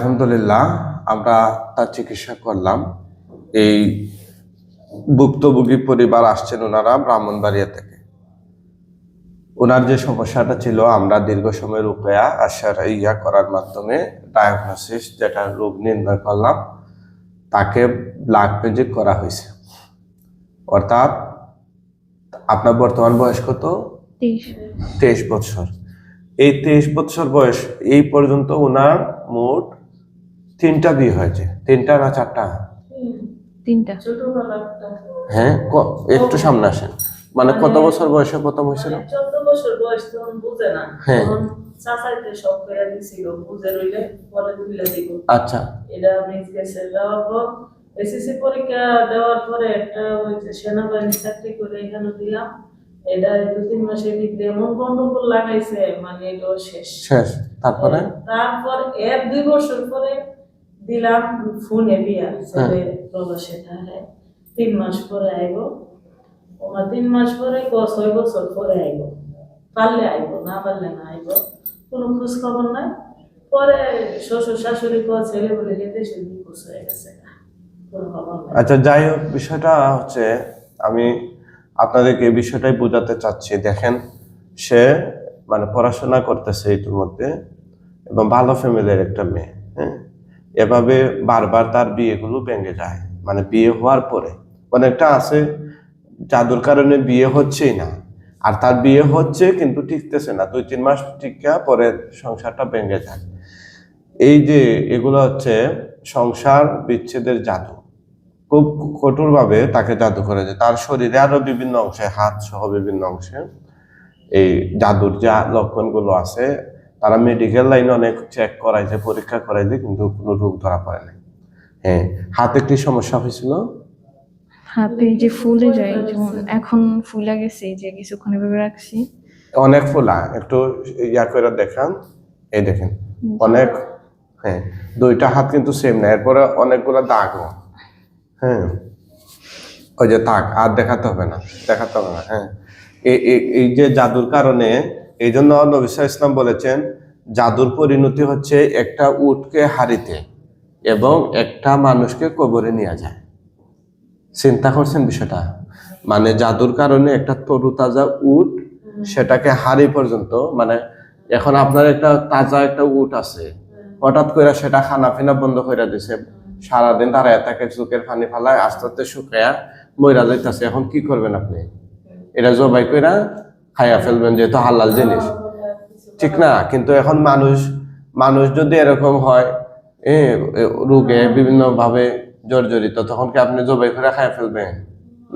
আলহামদুলিল্লাহ আমরা তার চিকিৎসা করলাম। এই ভুক্তভোগী পরিবার আসছেন ওনারা ব্রাহ্মণবাড়িয়া থেকে। ওনার যে সমস্যাটা ছিল আমরা দীর্ঘ সময় রূপয়া আশার ইয়া করার মাধ্যমে ডায়াগনোসিস যেটা রোগ নির্ণয় করলাম তাকে ব্লাড পেজিক করা হয়েছে। অর্থাৎ আপনার বর্তমান বয়স কত? তেইশ। তেইশ বছর। এই তেইশ বছর বয়স এই পর্যন্ত ওনার মোট তিনটা বিয়ে হয়েছে। তিনটা না চারটা? তিনটা। হ্যাঁ একটু সামনে আসেন। মানে কত বছর বয়সে প্রথম হয়েছিল? চোদ্দ বছর বয়স তখন বুঝে না। হ্যাঁ। চাচাইতে সব করে দিছিল বুঝে রইলে পরে তুলে দিব। আচ্ছা। এটা মিস গেছে দেওয়ার পর এসএসসি পরীক্ষা দেওয়ার পরে একটা ওই যে সেনাবাহিনী চাকরি করে এখানে দিলাম। এটা দু তিন মাসের ভিতরে এমন গন্ডগোল লাগাইছে মানে এটাও শেষ। শেষ। তারপরে? তারপর এর দুই বছর পরে দিলাম ফোনে বিয়া হ্যাঁ। প্রবাসে থাকে তিন মাস পরে আইব। ওনা তিন মাস পরে ক ছয় বছর পরে আইব। পারলে আইব না পারলে না আইব। কোনো খোঁজ খবর নাই। পরে শ্বশুর শাশুড়ি ক ছেলে বলে যেতে সে নিখোঁজ হয়ে গেছে। আচ্ছা যাই হোক বিষয়টা হচ্ছে আমি আপনাদেরকে এই বিষয়টাই বোঝাতে চাচ্ছি। দেখেন সে মানে পড়াশোনা করতেছে ইতিমধ্যে এবং ভালো ফ্যামিলির একটা মেয়ে হ্যাঁ? এভাবে বারবার তার বিয়েগুলো ভেঙে যায়। মানে বিয়ে হওয়ার পরে। অনেকটা আছে জাদুর কারণে বিয়ে হচ্ছেই না। আর তার বিয়ে হচ্ছে কিন্তু টিকতেছে না। দুই, তিন মাস টিকা পরে সংসারটা ভেঙে যায়। এই যে এগুলো হচ্ছে সংসার বিচ্ছেদের জাদু। খুব কঠোরভাবে তাকে জাদু করে যে তার শরীরে আরও বিভিন্ন অংশে, হাত সহ বিভিন্ন অংশে এই জাদুর যা লক্ষণগুলো আছে তারা মেডিকেল লাইনে অনেক চেক করাইছে পরীক্ষা করাইছে কিন্তু কোনো রোগ ধরা পড়ে নাই। হ্যাঁ হাতে কি সমস্যা হয়েছিল? হাতে যে ফুলে যায় যেমন এখন ফুলে গেছে যে কিছুক্ষণ এভাবে রাখছি। অনেক ফোলা একটু ইয়া করে দেখান। এই দেখেন অনেক হ্যাঁ দুইটা হাত কিন্তু সেম না এরপরে অনেকগুলো দাগ। হ্যাঁ ওই যে তাক আর দেখাতে হবে না দেখাতে হবে না হ্যাঁ। এই যে জাদুর কারণে এই জন্য নবিসা ইসলাম বলেছেন, জাদুর পরিণতি হচ্ছে একটা উটকে হারিতে এবং একটা মানুষকে কবরে নিয়ে যায়। চিন্তা করছেন বিষয়টা? মানে জাদুর কারণে একটা তরুতাজা উট, সেটাকে হারি পর্যন্ত মানে এখন আপনার একটা তাজা একটা উট আছে, হঠাৎ করে সেটা খানা পিনা বন্ধ করে দিছে, সারাদিন তারা এটাকে চোখের পানি ফালায়, আস্তে আস্তে শুকায়া মইরা যাইতেছে। এখন কি করবেন আপনি? এটা জবাই কইরা খাইয়া ফেলবেন যেহেতু হালাল জিনিস। ঠিক না? কিন্তু এখন মানুষ মানুষ যদি এরকম হয়, এ রোগে বিভিন্নভাবে জর্জরিত, তখন কি আপনি জবাই করে খাইয়া ফেলবেন?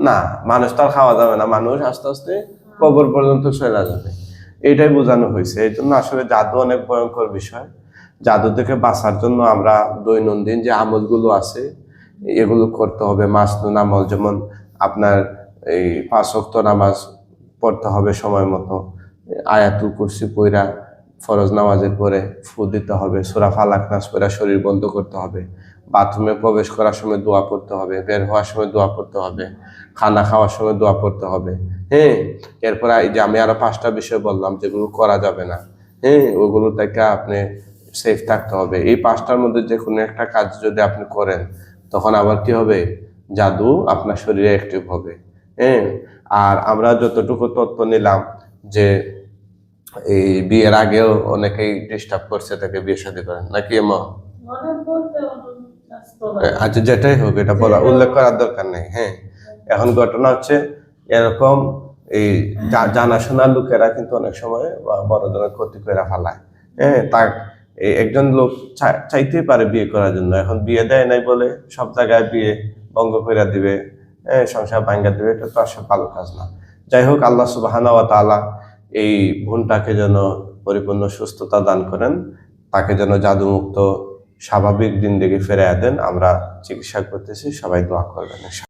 না, মানুষ তো আর খাওয়া যাবে না। মানুষ আস্তে আস্তে কবর পর্যন্ত চলে যাবে। এটাই বোঝানো হয়েছে। এই জন্য আসলে জাদু অনেক ভয়ঙ্কর বিষয়। জাদু থেকে বাঁচার জন্য আমরা দৈনন্দিন যে আমলগুলো আছে, এগুলো করতে হবে। মাসনুন আমল, যেমন আপনার এই পাঁচ নামাজ পড়তে হবে সময় মতো। আয়াতুল কুরসি পইরা ফরজ নামাজের পরে ফু দিতে হবে, সুরা ফালাক নাস পড়া শরীর বন্ধ করতে হবে। বাথরুমে প্রবেশ করার সময় দোয়া পড়তে হবে, বের হওয়ার সময় দোয়া পড়তে হবে, খানা খাওয়ার সময় দোয়া পড়তে হবে। হ্যাঁ এরপরে এই যে আমি আরও পাঁচটা বিষয় বললাম যেগুলো করা যাবে না। হ্যাঁ ওগুলো থেকে আপনি সেফ থাকতে হবে। এই পাঁচটার মধ্যে যে কোনো একটা কাজ যদি আপনি করেন, তখন আবার কি হবে? জাদু আপনার শরীরে অ্যাক্টিভ হবে। আর আমরা যতটুকু তথ্য নিলাম যে এই বিয়ের আগেও অনেকেই ডিস্টার্ব করছে তাকে বিয়ে শাদী করেন নাকি। আচ্ছা যেটাই হোক এটা বলা উল্লেখ করার দরকার নেই হ্যাঁ। এখন ঘটনা হচ্ছে এরকম এই জা- জানাশোনা লোকেরা কিন্তু অনেক সময় বড় ধরনের ক্ষতি করে ফেলায়। হ্যাঁ তার এই একজন লোক চাইতেই পারে বিয়ে করার জন্য। এখন বিয়ে দেয় নাই বলে সব জায়গায় বিয়ে ভঙ্গ করে দিবে। হ্যাঁ সংসার ভাঙ্গা দেবে, এটা তো আসলে ভালো কাজ না। যাই হোক, আল্লাহ সুবাহানা তাআলা এই বোনটাকে যেন পরিপূর্ণ সুস্থতা দান করেন, তাকে যেন জাদুমুক্ত স্বাভাবিক দিন দিকে ফেরাইয়া দেন, আমরা চিকিৎসা করতেছি, সবাই দোয়া করবেন